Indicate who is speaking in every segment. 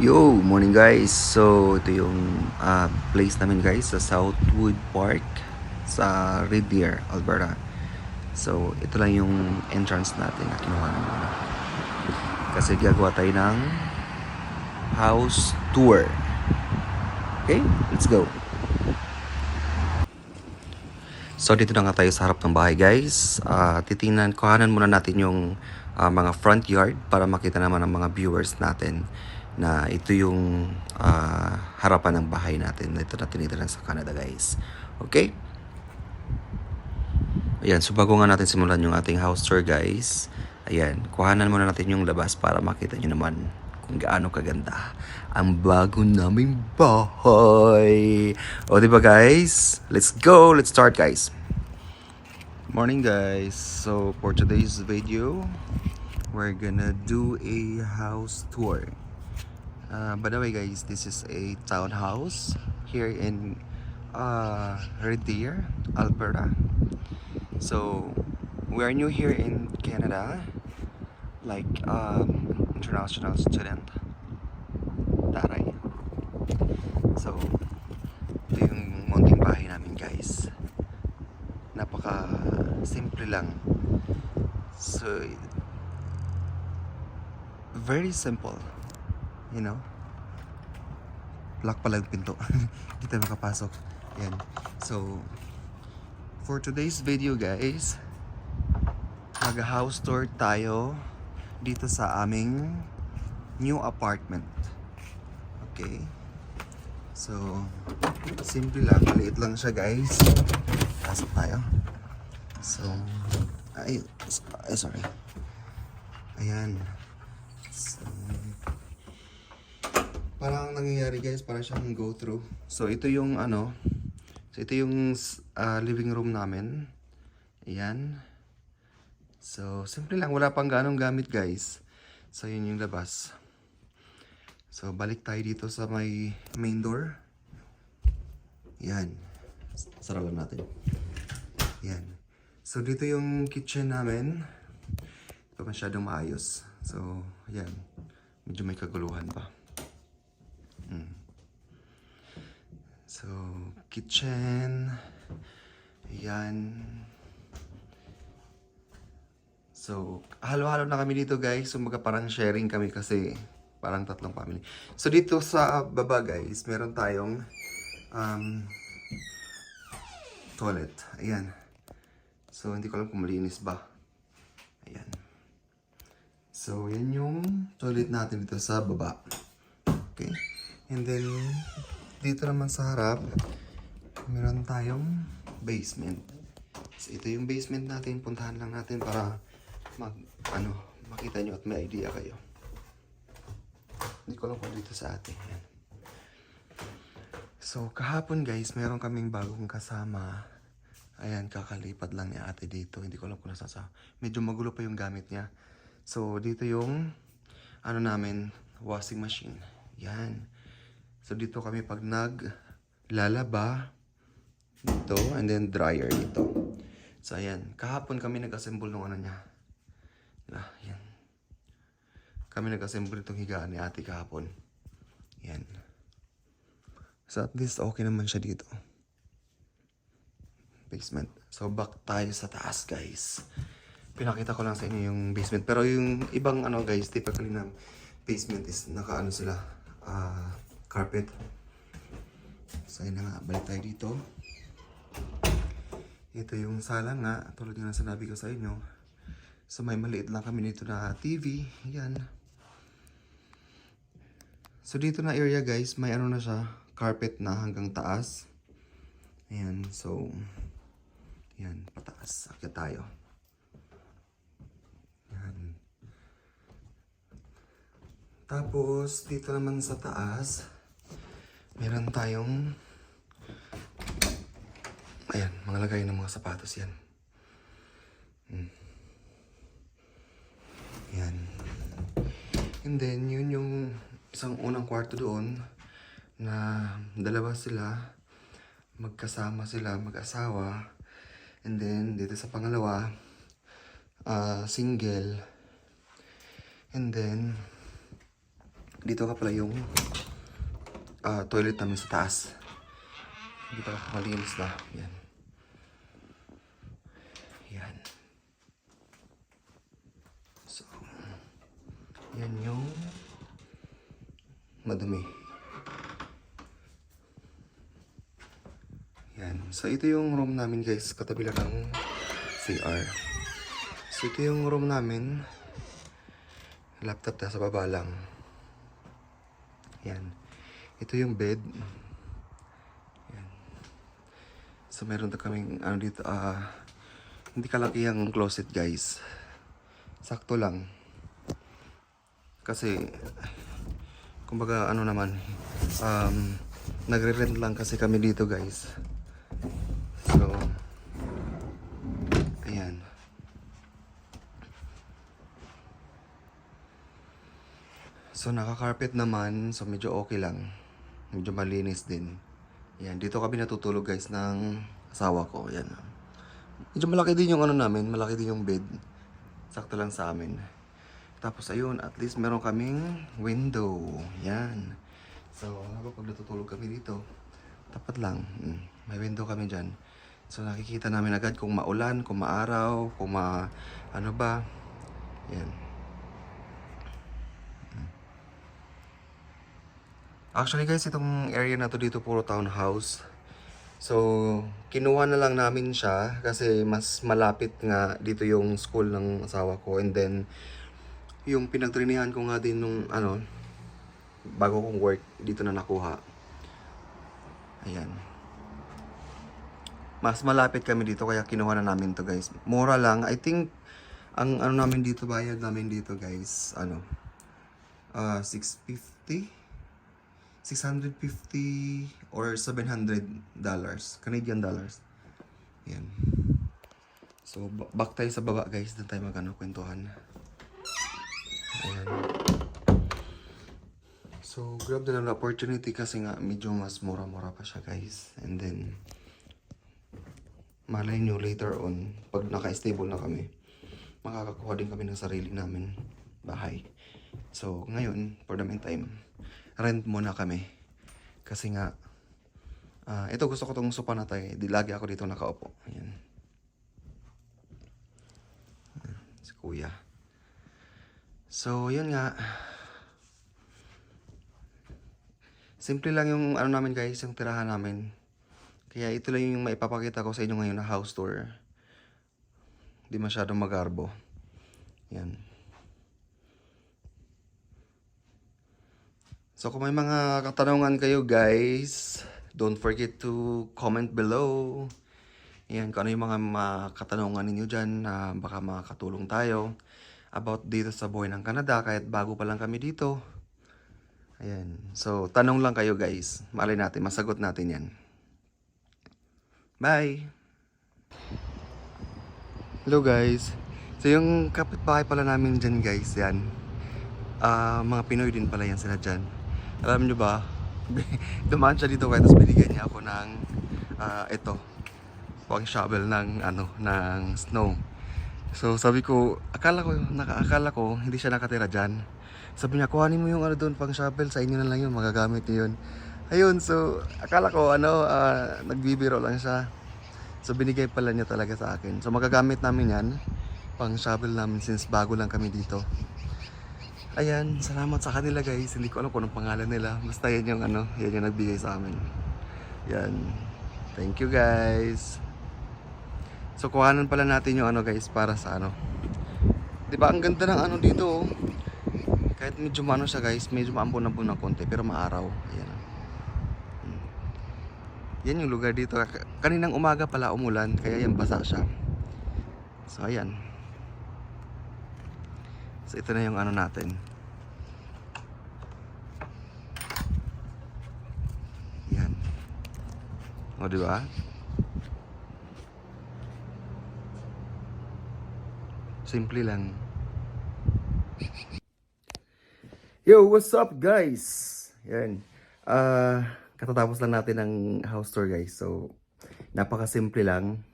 Speaker 1: Yo, morning guys. So, ito yung ah, place namin guys sa Southwood Park sa Red Deer, Alberta. So, ito lang yung entrance natin na kinuha namin muna. Kasi gagawa tayo ng house tour. Okay, let's go. So, dito na nga tayo sa harap ng bahay guys. Ah, titingnan, kuhanan muna natin yung ah, mga front yard para makita naman ng mga viewers natin na ito yung ah, harapan ng bahay natin. Ito na tinitira sa Canada guys. Okay? Ayan, so bago nga natin simulan yung ating house tour guys, ayan, kuhanan muna natin yung labas para makita nyo naman kung gaano kaganda ang bago naming bahay. O diba guys? Let's go! Let's start guys! Morning guys! So for today's video, we're gonna do a house tour. Uh, by the way guys, this is a townhouse here in uh, Red Deer, Alberta. So, we are new here in Canada, like um, international student. Taray. So, ito yung munting bahay namin guys. Napaka simple lang. So, very simple. You know? Lock pala yung pinto. Hindi tayo makapasok. Yan. So, for today's video guys, mag-house tour tayo dito sa aming new apartment. Okay? So, simple lang. Maliit lang siya guys. Pasok tayo. So, ay, ay sorry. Ayan. Parang nangyayari guys, para siyang go through. So, ito yung ano, so ito yung ah, living room namin. Ayan. So, simple lang. Wala pang ganong gamit guys. So, yun yung labas. So, balik tayo dito sa may main door. Yan. Sara lang natin. Yan. So, dito yung kitchen namin. Ito masyadong maayos. So, yan. Medyo may kaguluhan pa. So, kitchen. Yan. So, halo-halo na kami dito guys. So, mga parang sharing kami kasi parang tatlong family. So, dito sa baba guys, meron tayong um, toilet. Ayan. So, hindi ko alam kung malinis ba. Ayan. So, yan yung toilet natin dito sa baba. Okay. And then, dito naman sa harap, meron tayong basement. So, ito yung basement natin. Puntahan lang natin para mag, ano, makita nyo at may idea kayo. Hindi ko alam kung dito sa atin. So, kahapon guys, meron kaming bagong kasama. Ayan, kakalipad lang ni ate dito. Hindi ko alam kung nasa sa. Medyo magulo pa yung gamit niya. So, dito yung, ano namin, washing machine. Yan. So, dito kami pag naglalaba, dito, and then dryer dito. So, ayan. Kahapon kami nag-assemble ng ano niya. Ah, yan. Kami nag-assemble itong higaan ni ate kahapon. Yan. So, at least okay naman siya dito. Basement. So, back tayo sa taas, guys. Pinakita ko lang sa inyo yung basement. Pero yung ibang ano, guys, typically na basement is naka-ano sila, ah, carpet. So, yun na nga. Balik tayo dito. Ito yung sala nga, tulad nga ng sinabi ko sa inyo. So may maliit lang kami dito na TV. Yan. So dito na area guys, may ano na siya, carpet na hanggang taas. Ayan, so yan, pataas. Akit tayo. Yan. Tapos dito naman sa taas, meron tayong Ayan, mga lagay ng mga sapatos yan. Mm. Yan. And then, yun yung isang unang kwarto doon na dalawa sila, magkasama sila, mag-asawa. And then, dito sa pangalawa, ah, single. And then, dito ka pala yung ah, toilet namin sa taas. Hindi pa malinis na. Yan. Yan. So, yan yung madumi. Yan. So, ito yung room namin guys. Katabi lang ng CR. So, ito yung room namin. Laptop na sa baba lang. Yan. Ito yung bed. Yan. So, meron na kaming, ano dito, ah, hindi kalaki ang closet, guys. Sakto lang. Kasi, kumbaga, ano naman, um, nagre-rent lang kasi kami dito, guys. So, ayan. So, naka-carpet naman. So, medyo okay lang. Medyo malinis din. Yan. Dito kami natutulog guys ng asawa ko. Yan. Medyo malaki din yung ano namin. Malaki din yung bed. Sakto lang sa amin. Tapos ayun, at least meron kaming window. Yan. So, habang pag natutulog kami dito, tapat lang. Mm, may window kami dyan. So, nakikita namin agad kung maulan, kung maaraw, kung ma... Ano ba. Yan. Actually guys, itong area na to dito puro townhouse. So, kinuha na lang namin siya kasi mas malapit nga dito yung school ng asawa ko. And then, yung pinagtrinihan ko nga din nung ano, bago kong work, dito na nakuha. Ayan. Mas malapit kami dito kaya kinuha na namin to guys. Mura lang. I think, ang ano namin dito, bayad namin dito guys, ano, ah 650? 650 or 700 dollars. Canadian dollars. Yan. So, ba- back tayo sa baba guys. Doon tayo magano kwentuhan. Ayan. So, grab na lang opportunity kasi nga medyo mas mura-mura pa siya guys. And then, malay nyo later on, pag naka-stable na kami, makakakuha din kami ng sarili namin bahay. So, ngayon, for the meantime, rent muna kami. Kasi nga, ah, ito gusto ko tong sopa na tayo. Di lagi ako dito nakaupo. Ayan. Si kuya. So, yun nga. Simple lang yung ano namin guys, yung tirahan namin. Kaya ito lang yung maipapakita ko sa inyo ngayon na house tour. Di masyadong magarbo. Yan. So kung may mga katanungan kayo guys, don't forget to comment below. Yan, kung ano yung mga, katanungan ninyo dyan na baka makakatulong tayo about dito sa buhay ng Canada kahit bago pa lang kami dito. Ayan. So, tanong lang kayo guys. Malay natin, masagot natin yan. Bye! Hello guys. So yung kapitbahay pala namin dyan guys, yan. Ah, mga Pinoy din pala yan sila dyan. Alam nyo ba, dumaan siya dito kaya tapos binigyan niya ako ng ah, ito, pang shovel ng ano, ng snow. So sabi ko, akala ko, nakaakala ko hindi siya nakatira dyan. Sabi niya, kuhanin mo yung ano doon pang shovel, sa inyo na lang yun, magagamit niyo yun. Ayun, so akala ko ano, ah, nagbibiro lang siya. So binigay pala niya talaga sa akin. So magagamit namin yan, pang shovel namin since bago lang kami dito. Ayan, salamat sa kanila guys. Hindi ko alam kung anong pangalan nila. Basta yan yung ano, yan yung nagbigay sa amin. Yan. Thank you guys. So kuhanan pala natin yung ano guys para sa ano. 'Di ba ang ganda ng ano dito oh. Kahit medyo mano siya guys, medyo maambon-ambon ng konti pero maaraw. Ayan. Hmm. Yan yung lugar dito. Kaninang umaga pala umulan, kaya yan basa siya. So ayan. So ito na yung ano natin. Yan. O di ba? Simple lang. Yo, what's up guys? Yan. Ah, katatapos lang natin ng house tour guys. So, napaka-simple lang.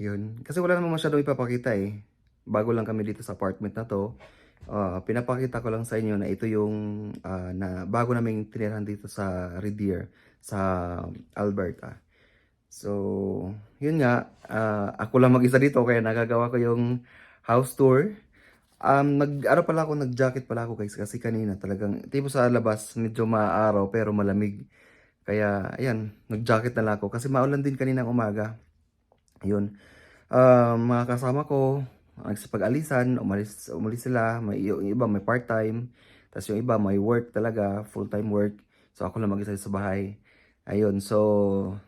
Speaker 1: Yun. Kasi wala namang masyadong ipapakita eh. Bago lang kami dito sa apartment na to. Ah, pinapakita ko lang sa inyo na ito yung ah, na bago naming tinirahan dito sa Red Deer sa Alberta. So, yun nga, ah, ako lang mag-isa dito kaya nagagawa ko yung house tour. Um, nag, ano pala ako, nag-jacket pala ako guys kasi kanina talagang, tipo sa labas, medyo maaraw pero malamig. Kaya, ayan, nag-jacket na lang ako kasi maulan din kanina umaga. Yun. Ah, mga kasama ko, nagsipag-alisan, umalis, umalis sila, may, yung iba may part-time, tapos yung iba may work talaga, full-time work. So ako lang mag-isa sa bahay. Ayun, so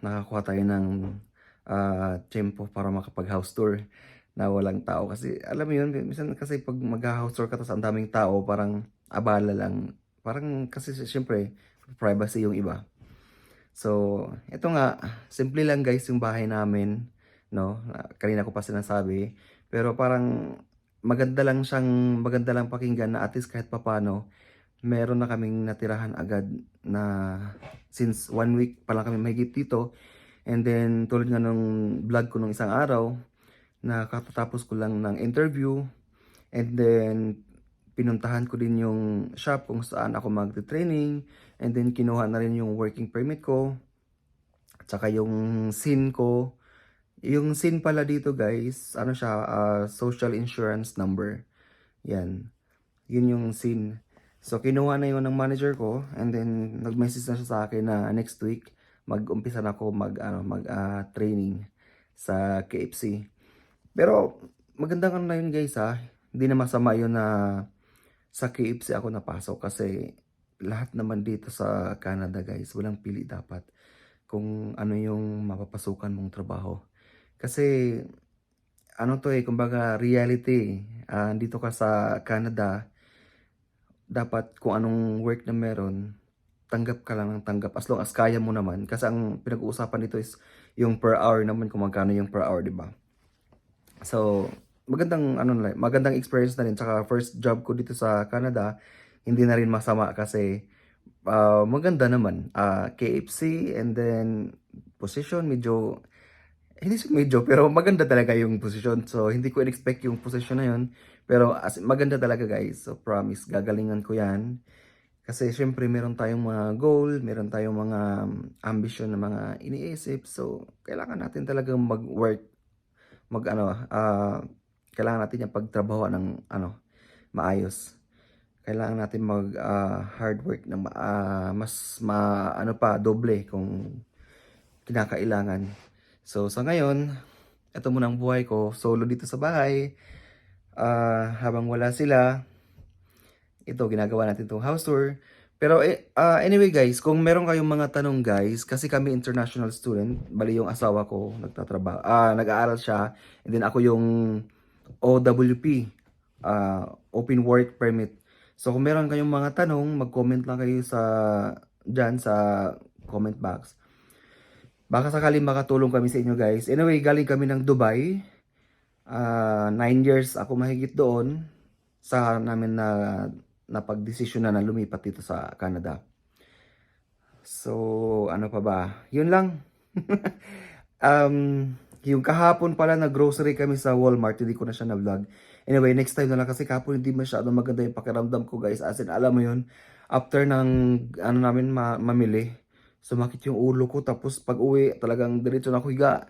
Speaker 1: nakakuha tayo ng ah, tempo para makapag-house tour na walang tao. Kasi alam mo yun, minsan kasi pag mag-house tour ka tapos ang daming tao, parang abala lang. Parang kasi syempre, privacy yung iba. So, ito nga, simple lang guys yung bahay namin, no? Ah, Kanina ko pa sinasabi, pero parang maganda lang siyang, maganda lang pakinggan na at least kahit papano, meron na kaming natirahan agad na since one week pa lang kami mahigit dito. And then, tulad nga nung vlog ko nung isang araw, na katatapos ko lang ng interview. And then, pinuntahan ko din yung shop kung saan ako mag-training. And then, kinuha na rin yung working permit ko. At saka yung SIN ko. Yung SIN pala dito guys, ano siya, ah, social insurance number. Yan. Yun yung SIN. So, kinuha na yun ng manager ko. And then, nag-message na siya sa akin na next week, mag-umpisa na ako mag, ano, mag ah, training sa KFC. Pero, magandang ano na yun guys ha. Hindi na masama yun na sa KFC ako napasok kasi lahat naman dito sa Canada guys, walang pili dapat kung ano yung mapapasukan mong trabaho. Kasi ano to eh, kumbaga reality. Ah, dito ka sa Canada, dapat kung anong work na meron, tanggap ka lang ng tanggap as long as kaya mo naman. Kasi ang pinag-uusapan dito is yung per hour naman kung magkano yung per hour, di ba? So, magandang ano na, magandang experience na rin. Tsaka first job ko dito sa Canada, hindi na rin masama kasi ah, maganda naman. Ah, KFC and then position medyo hindi siya medyo pero maganda talaga yung position. So hindi ko expect yung position na yun. Pero as, maganda talaga guys. So promise gagalingan ko 'yan. Kasi syempre meron tayong mga goal, meron tayong mga um, ambition na mga iniisip. So kailangan natin talagang mag-work mag ano ah kailangan natin yung pagtrabaho ng ano maayos kailangan natin mag ah, hard work ng ah, mas ma ano pa doble kung kinakailangan so sa ngayon ito muna ang buhay ko solo dito sa bahay Ah, habang wala sila ito ginagawa natin itong house tour pero ah, anyway guys, kung meron kayong mga tanong guys, kasi kami international student, bali yung asawa ko nagtatrabaho, ah, nag-aaral siya, and then ako yung OWP, ah, Open Work Permit. So kung meron kayong mga tanong, mag-comment lang kayo sa dyan sa comment box. Baka sakaling makatulong kami sa inyo guys. Anyway, galing kami ng Dubai. Ah, nine years ako mahigit doon sa namin na napagdesisyon na na lumipat dito sa Canada. So, ano pa ba? Yun lang. um, yung kahapon pala na grocery kami sa Walmart, hindi ko na siya na-vlog. Anyway, next time na lang kasi kahapon hindi masyadong maganda yung pakiramdam ko guys. As in, alam mo yun, after ng ano namin ma- mamili, sumakit yung ulo ko. Tapos pag uwi, talagang diretso na ako higa.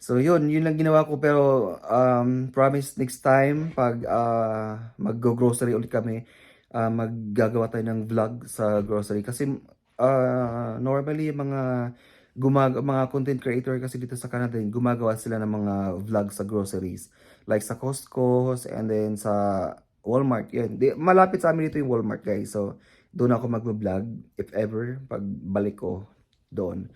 Speaker 1: So yun, yun lang ginawa ko pero um, promise next time pag uh, mag-grocery ulit kami, uh, maggagawa tayo ng vlog sa grocery kasi uh, normally mga gumag mga content creator kasi dito sa Canada gumagawa sila ng mga vlog sa groceries like sa Costco and then sa Walmart yun malapit sa amin dito yung Walmart guys so doon ako mag-vlog if ever pag balik ko doon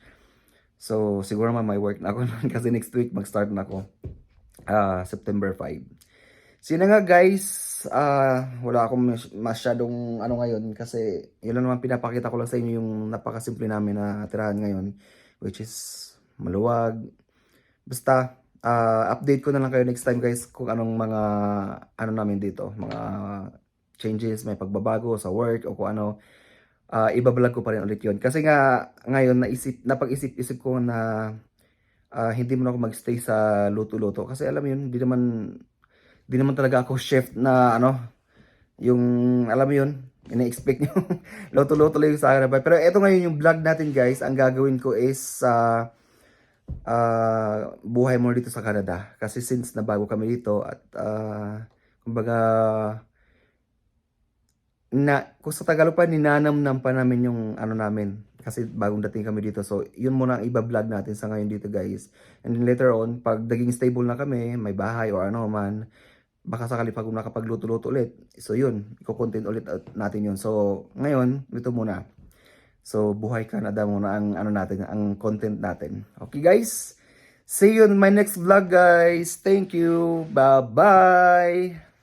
Speaker 1: So, siguro naman may work na ako nun kasi next week mag-start na ako. Ah, September 5. So, yun nga guys, ah wala akong mas- masyadong ano ngayon kasi yun lang naman pinapakita ko lang sa inyo yung napakasimple namin na tirahan ngayon which is maluwag. Basta, ah update ko na lang kayo next time guys kung anong mga ano namin dito, mga changes, may pagbabago sa work o kung ano ah ibablog ko pa rin ulit yun. Kasi nga, ngayon, naisip, napag-isip-isip ko na ah, hindi mo ako magstay sa luto-luto. Kasi alam yun, di naman, di naman talaga ako chef na, ano, yung, alam mo yun, ina-expect nyo, loto-loto lang yung sa akin. Pero eto ngayon yung vlog natin guys, ang gagawin ko is, sa buhay mo dito sa Canada. Kasi since nabago kami dito at, ah, kumbaga, na, kung sa Tagalog pa, ninanamnam pa namin yung ano namin. Kasi bagong dating kami dito. So, yun muna ang iba-vlog natin sa ngayon dito guys. And then later on, pag naging stable na kami, may bahay or ano man, baka sakali pag nakapagluto-luto ulit. So, yun. Iko-content ulit at- natin yun. So, ngayon, ito muna. So, buhay Canada muna ang ano natin, ang content natin. Okay guys? See you in my next vlog guys. Thank you. Bye-bye.